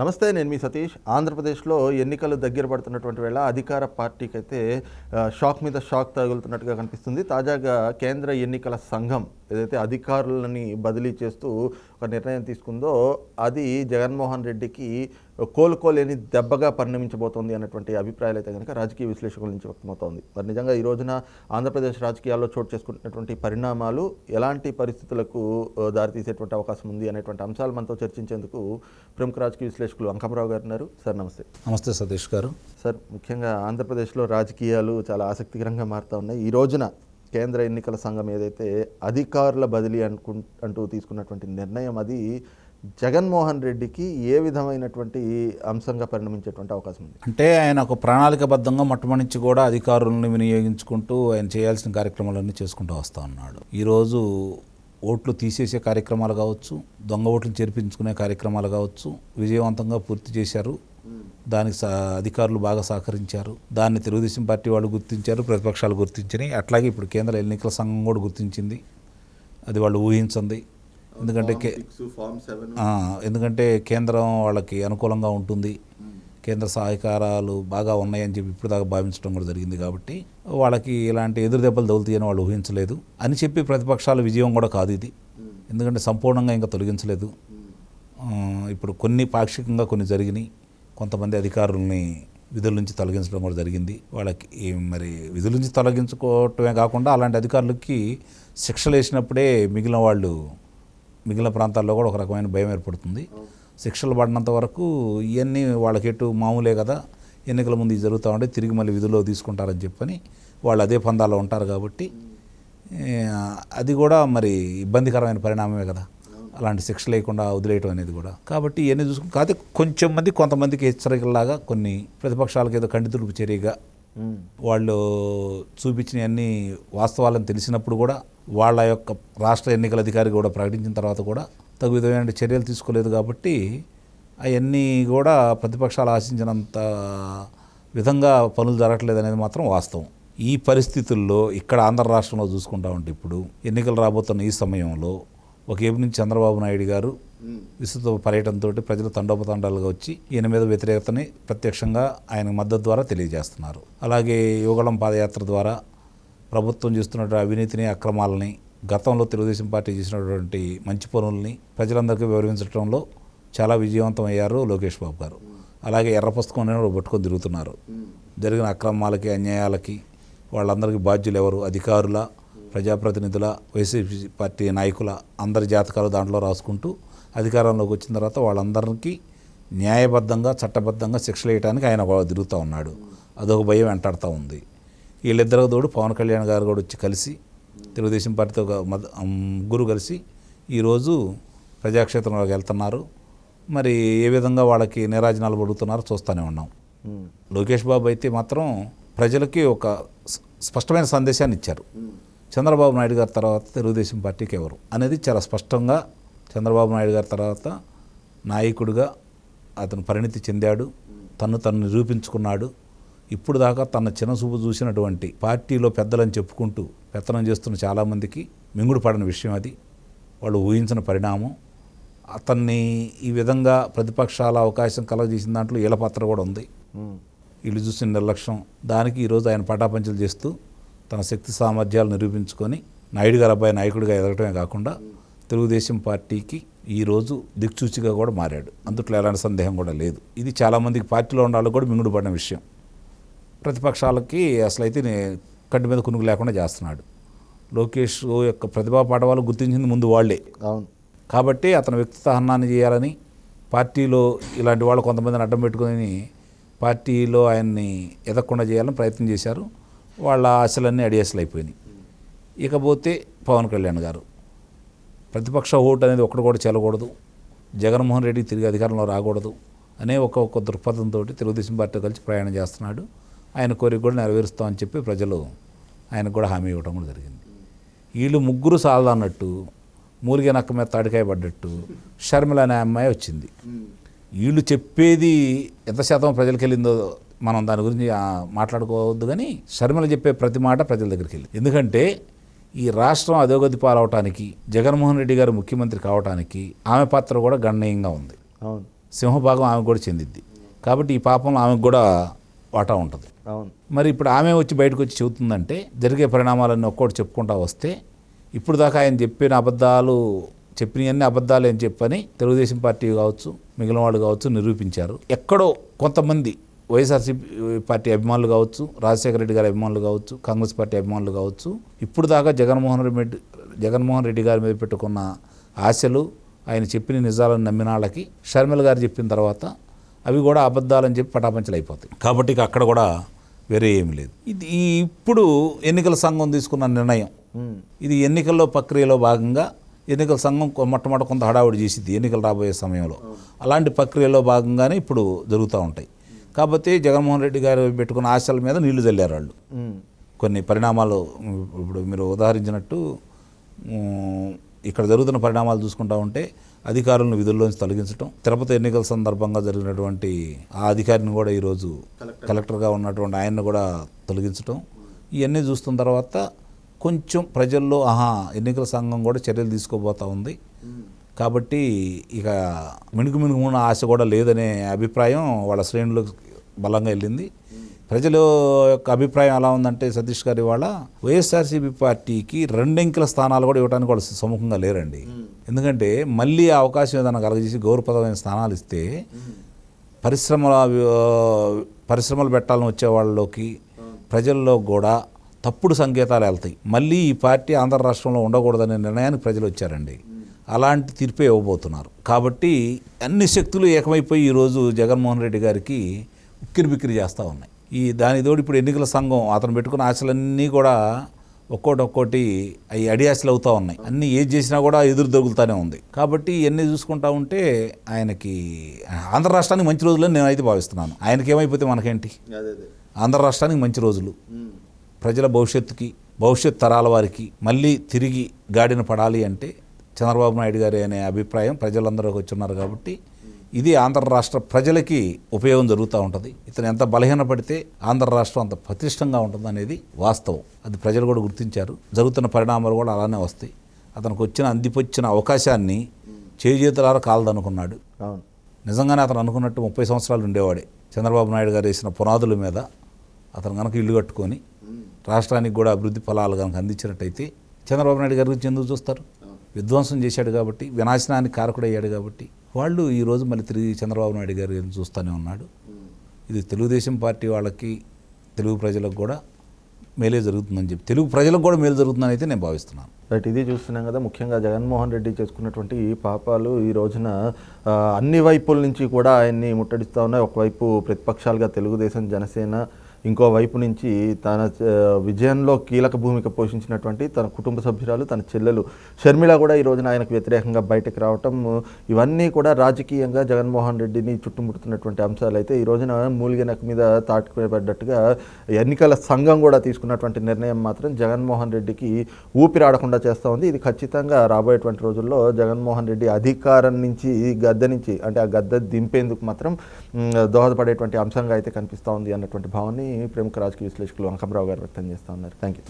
నమస్తే నేను మీ సతీష్. ఆంధ్రప్రదేశ్లో ఎన్నికలు దగ్గర పడుతున్నటువంటి వేళ అధికార పార్టీకి అయితే షాక్ మీద షాక్ తగులుతున్నట్టుగా కనిపిస్తుంది. తాజాగా కేంద్ర ఎన్నికల సంఘం ఏదైతే అధికారులని బదిలీ చేస్తూ ఒక నిర్ణయం తీసుకుందో అది జగన్మోహన్ రెడ్డికి కోలుకోలేని దెబ్బగా పరిణమించబోతోంది అన్నటువంటి అభిప్రాయాలు అయితే కనుక రాజకీయ విశ్లేషకుల నుంచి వ్యక్తమవుతోంది. మరి నిజంగా ఈ రోజున ఆంధ్రప్రదేశ్ రాజకీయాల్లో చోటు చేసుకుంటున్నటువంటి పరిణామాలు ఎలాంటి పరిస్థితులకు దారితీసేటువంటి అవకాశం ఉంది అనేటువంటి అంశాలు మనతో చర్చించేందుకు ప్రముఖ రాజకీయ విశ్లేషకులు అంకమరావు గారు ఉన్నారు. సార్ నమస్తే. నమస్తే సతీష్ గారు. సార్ ముఖ్యంగా ఆంధ్రప్రదేశ్లో రాజకీయాలు చాలా ఆసక్తికరంగా మారుతూ ఉన్నాయి. ఈ రోజున కేంద్ర ఎన్నికల సంఘం ఏదైతే అధికారుల బదిలీ అనుకు అంటూ తీసుకున్నటువంటి నిర్ణయం అది జగన్మోహన్ రెడ్డికి ఏ విధమైనటువంటి అంశంగా పరిణమించేటువంటి అవకాశం ఉంది? అంటే ఆయన ఒక ప్రణాళికబద్ధంగా మొట్టమొదటి కూడా అధికారులను వినియోగించుకుంటూ ఆయన చేయాల్సిన కార్యక్రమాలన్నీ చేసుకుంటూ వస్తూ ఉన్నాడు. ఈరోజు ఓట్లు తీసేసే కార్యక్రమాలు కావచ్చు దొంగ ఓట్లు చేర్పించుకునే కార్యక్రమాలు కావచ్చు విజయవంతంగా పూర్తి చేశారు. దానికి అధికారులు బాగా సహకరించారు. దాన్ని తెలుగుదేశం పార్టీ వాళ్ళు గుర్తించారు ప్రతిపక్షాలు గుర్తించినాయి. అట్లాగే ఇప్పుడు కేంద్ర ఎన్నికల సంఘం కూడా గుర్తించింది. అది వాళ్ళు ఊహించింది. ఎందుకంటే ఎందుకంటే కేంద్రం వాళ్ళకి అనుకూలంగా ఉంటుంది. కేంద్ర సహకారాలు బాగా ఉన్నాయని చెప్పి ఇప్పుడు దాకా భావించడం కూడా జరిగింది కాబట్టి వాళ్ళకి ఇలాంటి ఎదురు దెబ్బలు తగులుతాయని వాళ్ళు ఊహించలేదు. అని చెప్పి ప్రతిపక్షాల విజయం కూడా కాదు ఇది. ఎందుకంటే సంపూర్ణంగా ఇంకా తొలగించలేదు. ఇప్పుడు కొన్ని పాక్షికంగా కొన్ని జరిగినాయి. కొంతమంది అధికారుల్ని విధుల నుంచి తొలగించడం కూడా జరిగింది. వాళ్ళకి మరి విధుల నుంచి తొలగించుకోవటమే కాకుండా అలాంటి అధికారులకి శిక్షలు వేసినప్పుడే మిగిలిన వాళ్ళు మిగిలిన ప్రాంతాల్లో కూడా ఒక రకమైన భయం ఏర్పడుతుంది. శిక్షలు పడినంత వరకు ఇవన్నీ వాళ్ళకి ఎటు మామూలే కదా ఎన్నికల ముందు ఇది జరుగుతూ ఉంటే తిరిగి మళ్ళీ విధుల్లో తీసుకుంటారని చెప్పని వాళ్ళు అదే పందాల్లో ఉంటారు కాబట్టి అది కూడా మరి ఇబ్బందికరమైన పరిణామమే కదా. అలాంటి శిక్ష లేకుండా వదిలేయటం అనేది కూడా. కాబట్టి ఇవన్నీ చూసుకుని కాకపోతే కొంచెం మంది కొంతమందికి హెచ్చరికలాగా కొన్ని ప్రతిపక్షాలకు ఏదో చర్యగా వాళ్ళు చూపించినవన్నీ వాస్తవాలను తెలిసినప్పుడు కూడా వాళ్ళ యొక్క రాష్ట్ర ఎన్నికల అధికారి కూడా ప్రకటించిన తర్వాత కూడా తగు విధమైన చర్యలు తీసుకోలేదు కాబట్టి అవన్నీ కూడా ప్రతిపక్షాలు ఆశించినంత విధంగా పనులు జరగట్లేదు అనేది మాత్రం వాస్తవం. ఈ పరిస్థితుల్లో ఇక్కడ ఆంధ్ర రాష్ట్రంలో చూసుకుంటా ఉంటే ఇప్పుడు ఎన్నికలు రాబోతున్న ఈ సమయంలో ఒక నుంచి చంద్రబాబు నాయుడు గారు విస్తృత పర్యటనతో ప్రజలు తండోపతండాలుగా వచ్చి ఈయన మీద వ్యతిరేకతని ప్రత్యక్షంగా ఆయన మద్దతు ద్వారా తెలియజేస్తున్నారు. అలాగే యువగళం పాదయాత్ర ద్వారా ప్రభుత్వం చేస్తున్నటువంటి అవినీతిని అక్రమాలని గతంలో తెలుగుదేశం పార్టీ చేసినటువంటి మంచి పనుల్ని ప్రజలందరికీ వివరించడంలో చాలా విజయవంతం అయ్యారు లోకేష్ బాబు గారు. అలాగే ఎర్ర పుస్తకం అనేది పట్టుకొని తిరుగుతున్నారు. జరిగిన అక్రమాలకి అన్యాయాలకి వాళ్ళందరికీ బాధ్యులు ఎవరు అధికారుల? ప్రజాప్రతినిధుల వైసీపీ పార్టీ నాయకుల అందరి జాతకాలు దాంట్లో రాసుకుంటూ అధికారంలోకి వచ్చిన తర్వాత వాళ్ళందరికీ న్యాయబద్ధంగా చట్టబద్ధంగా శిక్షలు వేయడానికి ఆయన తిరుగుతూ ఉన్నాడు. అదొక భయం వెంటాడుతూ ఉంది. వీళ్ళిద్దరు తోడు పవన్ కళ్యాణ్ గారు కూడా వచ్చి కలిసి తెలుగుదేశం పార్టీతో ముగ్గురు కలిసి ఈరోజు ప్రజాక్షేత్రంలోకి వెళ్తున్నారు. మరి ఏ విధంగా వాళ్ళకి నిరాజనాలు పడుతున్నారో చూస్తూనే ఉన్నాం. లోకేష్ బాబు అయితే మాత్రం ప్రజలకి ఒక స్పష్టమైన సందేశాన్ని ఇచ్చారు. చంద్రబాబు నాయుడు గారి తర్వాత తెలుగుదేశం పార్టీకి ఎవరు అనేది చాలా స్పష్టంగా చంద్రబాబు నాయుడు గారి తర్వాత నాయకుడిగా అతను పరిణితి చెందాడు తను తను నిరూపించుకున్నాడు. ఇప్పుడు దాకా తన చిన్నచూపు చూసినటువంటి పార్టీలో పెద్దలని చెప్పుకుంటూ పెత్తనం చేస్తున్న చాలామందికి మింగుడు పడిన విషయం అది. వాళ్ళు ఊహించిన పరిణామం. అతన్ని ఈ విధంగా ప్రతిపక్షాల అవకాశం కలగజేసిన దాంట్లో ఈల పాత్ర కూడా ఉంది. వీళ్ళు చూసిన నిర్లక్ష్యం. దానికి ఈరోజు ఆయన పటాపంచలు చేస్తూ తన శక్తి సామర్థ్యాలు నిరూపించుకొని నాయుడు గారు అబ్బాయి నాయకుడిగా ఎదగటమే కాకుండా తెలుగుదేశం పార్టీకి ఈరోజు దిక్సూచిగా కూడా మారాడు. అందుట్లో ఎలాంటి సందేహం కూడా లేదు. ఇది చాలామందికి పార్టీలో వాళ్ళకి కూడా మింగుడు పడిన విషయం. ప్రతిపక్షాలకి అసలు అయితే కంటి మీద కునుగు లేకుండా చేస్తున్నాడు. లోకేష్ యొక్క ప్రతిభా పాఠవాలు గుర్తించింది ముందు వాళ్ళే. అవును. కాబట్టి అతను వ్యక్తిత్వ హననాన్ని చేయాలని పార్టీలో ఇలాంటి వాళ్ళు కొంతమందిని అడ్డం పెట్టుకొని పార్టీలో ఆయన్ని ఎదగకుండా చేయాలని ప్రయత్నం చేశారు. వాళ్ళ ఆశలన్నీ అడియాసలు అయిపోయినాయి. ఇకపోతే పవన్ కళ్యాణ్ గారు. ప్రతిపక్ష ఓటు అనేది ఒక్కడు కూడా చెల్లకూడదు జగన్మోహన్ రెడ్డి తిరిగి అధికారంలో రాకూడదు అనే ఒక ఒక దృక్పథంతో తెలుగుదేశం పార్టీ కలిసి ప్రయాణం చేస్తున్నాడు. ఆయన కోరిక కూడా నెరవేరుస్తామని చెప్పి ప్రజలు ఆయనకు కూడా హామీ ఇవ్వడం కూడా జరిగింది. వీళ్ళు ముగ్గురు సాలదన్నట్టు మూలిగే నక్క మీద తాడికాయ పడ్డట్టు షర్మిల అనే అమ్మాయి వచ్చింది. వీళ్ళు చెప్పేది ఎంత శాతం ప్రజలకు వెళ్ళిందో మనం దాని గురించి మాట్లాడుకోవద్దు కానీ షర్మిల చెప్పే ప్రతి మాట ప్రజల దగ్గరికి వెళ్ళి. ఎందుకంటే ఈ రాష్ట్రం అధోగతి పాలవటానికి జగన్మోహన్ రెడ్డి గారు ముఖ్యమంత్రి కావటానికి ఆమె పాత్ర కూడా గణనీయంగా ఉంది. అవును. సింహభాగం ఆమెకు కూడా చెందిద్ది కాబట్టి ఈ పాపంలో ఆమెకు కూడా వాటా ఉంటుంది. అవును. మరి ఇప్పుడు ఆమె వచ్చి బయటకు వచ్చి చెబుతుందంటే జరిగే పరిణామాలన్నీ ఒక్కోటి చెప్పుకుంటా వస్తే ఇప్పుడు దాకా ఆయన చెప్పిన అబద్ధాలు చెప్పినవన్నీ అబద్ధాలు అని చెప్పని తెలుగుదేశం పార్టీ కావచ్చు మిగిలిన వాళ్ళు కావచ్చు నిరూపించారు. ఎక్కడో కొంతమంది వైఎస్ఆర్సీపీ పార్టీ అభిమానులు కావచ్చు రాజశేఖర రెడ్డి గారి అభిమానులు కావచ్చు కాంగ్రెస్ పార్టీ అభిమానులు కావచ్చు ఇప్పుడు దాకా జగన్మోహన్ రెడ్డి జగన్మోహన్ రెడ్డి గారి మీద పెట్టుకున్న ఆశలు ఆయన చెప్పిన నిజాలను నమ్మిన వాళ్ళకి షర్మిల గారు చెప్పిన తర్వాత అవి కూడా అబద్ధాలని చెప్పి పటాపంచలు అయిపోతాయి. కాబట్టి ఇక అక్కడ కూడా వేరే ఏమీ లేదు. ఇది ఈ ఇప్పుడు ఎన్నికల సంఘం తీసుకున్న నిర్ణయం. ఇది ఎన్నికల్లో ప్రక్రియలో భాగంగా ఎన్నికల సంఘం మొట్టమొదటి కొంత హడావుడి చేసింది ఎన్నికలు రాబోయే సమయంలో. అలాంటి ప్రక్రియలో భాగంగానే ఇప్పుడు జరుగుతూ ఉంటాయి. కాబట్టి జగన్మోహన్ రెడ్డి గారు పెట్టుకున్న ఆశల మీద నీళ్ళు చల్లారు వాళ్ళు. కొన్ని పరిణామాలు ఇప్పుడు మీరు ఉదాహరించినట్టు ఇక్కడ జరుగుతున్న పరిణామాలు చూసుకుంటా ఉంటే అధికారులను విధుల్లోంచి తొలగించడం తిరుపతి ఎన్నికల సందర్భంగా జరిగినటువంటి ఆ అధికారిని కూడా ఈరోజు కలెక్టర్గా ఉన్నటువంటి ఆయన్ని కూడా తొలగించడం ఇవన్నీ చూస్తున్న తర్వాత కొంచెం ప్రజల్లో ఆహా ఎన్నికల సంఘం కూడా చర్యలు తీసుకోబోతా ఉంది. కాబట్టి ఇక మిణుకు మిణుకున్న ఆశ కూడా లేదనే అభిప్రాయం వాళ్ళ శ్రేణులకు బలంగా వెళ్ళింది. ప్రజల యొక్క అభిప్రాయం ఎలా ఉందంటే సతీష్ గారి వాళ్ళ వైఎస్ఆర్సీపీ పార్టీకి రెండంకెల స్థానాలు కూడా ఇవ్వడానికి వాళ్ళు సముఖంగా లేరండి. ఎందుకంటే మళ్ళీ ఆ అవకాశం ఏదైనా కలగజేసి గౌరవప్రదమైన స్థానాలు ఇస్తే పరిశ్రమల పరిశ్రమలు పెట్టాలని వచ్చే వాళ్ళలోకి ప్రజల్లో కూడా తప్పుడు సంకేతాలు వెళ్తాయి. మళ్ళీ ఈ పార్టీ ఆంధ్ర రాష్ట్రంలో ఉండకూడదనే నిర్ణయానికి ప్రజలు వచ్చారండి. అలాంటి తీర్పే ఇవ్వబోతున్నారు. కాబట్టి అన్ని శక్తులు ఏకమైపోయి ఈరోజు జగన్మోహన్ రెడ్డి గారికి ఉక్కిరి బిక్కిరి చేస్తూ ఉన్నాయి. ఈ దాని తోడు ఇప్పుడు ఎన్నికల సంఘం అతను పెట్టుకున్న ఆశలన్నీ కూడా ఒక్కోటి ఒక్కోటి అవి అడియాసలు అవుతూ ఉన్నాయి. అన్ని ఏది చేసినా కూడా ఎదురు దొరుకుతూనే ఉంది. కాబట్టి ఇవన్నీ చూసుకుంటా ఉంటే ఆయనకి ఆంధ్ర రాష్ట్రానికి మంచి రోజులని నేనైతే భావిస్తున్నాను. ఆయనకి ఏమైపోతే మనకేంటి? ఆంధ్ర రాష్ట్రానికి మంచి రోజులు. ప్రజల భవిష్యత్తుకి భవిష్యత్ తరాల వారికి మళ్ళీ తిరిగి గాడిన పడాలి అంటే చంద్రబాబు నాయుడు గారి అనే అభిప్రాయం ప్రజలందరూ వచ్చున్నారు కాబట్టి ఇది ఆంధ్ర రాష్ట్ర ప్రజలకి ఉపయోగం జరుగుతూ ఉంటుంది. ఇతను ఎంత బలహీనపడితే ఆంధ్ర రాష్ట్రం అంత పటిష్టంగా ఉంటుంది అనేది వాస్తవం. అది ప్రజలు కూడా గుర్తించారు. జరుగుతున్న పరిణామాలు కూడా అలానే వస్తాయి. అతనికి వచ్చిన అందిపొచ్చిన అవకాశాన్ని చేజేతులారా కాలదనుకున్నాడు. నిజంగానే అతను అనుకున్నట్టు ముప్పై సంవత్సరాలు ఉండేవాడే. చంద్రబాబు నాయుడు గారు వేసిన పునాదుల మీద అతను కనుక ఇల్లు కట్టుకొని రాష్ట్రానికి కూడా అభివృద్ధి ఫలాలు కనుక అందించినట్టయితే చంద్రబాబు నాయుడు గారి గురించి ఎందుకు చూస్తారు? విధ్వంసం చేశాడు కాబట్టి వినాశనానికి కారకుడయ్యాడు కాబట్టి వాళ్ళు ఈరోజు మళ్ళీ తిరిగి చంద్రబాబు నాయుడు గారు చూస్తూనే ఉన్నాడు. ఇది తెలుగుదేశం పార్టీ వాళ్ళకి తెలుగు ప్రజలకు కూడా మేలే జరుగుతుందని చెప్పి తెలుగు ప్రజలకు కూడా మేలు జరుగుతుందని అయితే నేను భావిస్తున్నాను. రైట్ ఇది చూస్తున్నాం కదా ముఖ్యంగా జగన్మోహన్ రెడ్డి చేసుకున్నటువంటి ఈ పాపాలు ఈ రోజున అన్ని వైపుల నుంచి కూడా ఆయన్ని ముట్టడిస్తూ ఉన్నాయి. ఒకవైపు ప్రతిపక్షాలుగా తెలుగుదేశం జనసేన ఇంకో వైపు నుంచి తన విజయంలో కీలక భూమిక పోషించినటువంటి తన కుటుంబ సభ్యురాలు తన చెల్లెలు షర్మిల కూడా ఈ రోజున ఆయనకు వ్యతిరేకంగా బయటకు రావటం ఇవన్నీ కూడా రాజకీయంగా జగన్మోహన్ రెడ్డిని చుట్టుముడుతున్నటువంటి అంశాలు అయితే ఈ రోజున మూలిగనక మీద తాటిపడ్డట్టుగా ఎన్నికల సంఘం కూడా తీసుకున్నటువంటి నిర్ణయం మాత్రం జగన్మోహన్ రెడ్డికి ఊపిరాడకుండా చేస్తూ ఉంది. ఇది ఖచ్చితంగా రాబోయేటువంటి రోజుల్లో జగన్మోహన్ రెడ్డి అధికారం నుంచి గద్దె నుంచి అంటే ఆ గద్దె దింపేందుకు మాత్రం దోహదపడేటువంటి అంశంగా అయితే కనిపిస్తూ ఉంది అన్నటువంటి భావాన్ని ప్రముఖ రాజకీయ విశ్లేషకులు అంకంరావు గారు వ్యక్తం చేస్తూ ఉన్నారు. Thank you